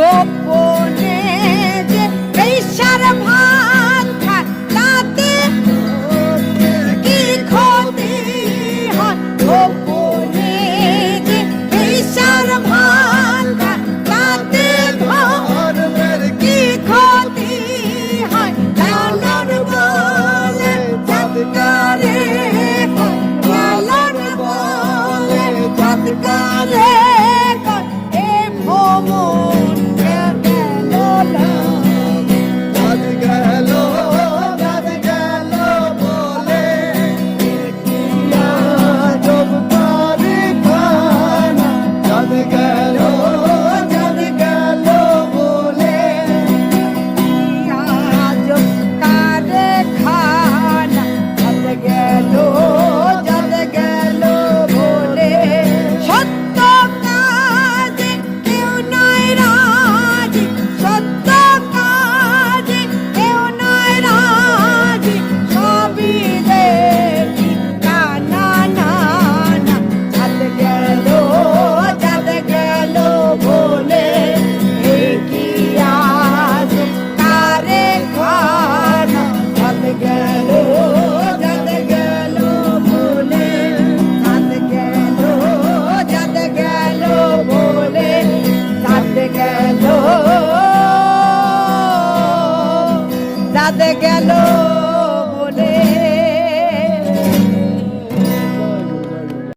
গোপনে যে বেশার ভান রাত গেল বলে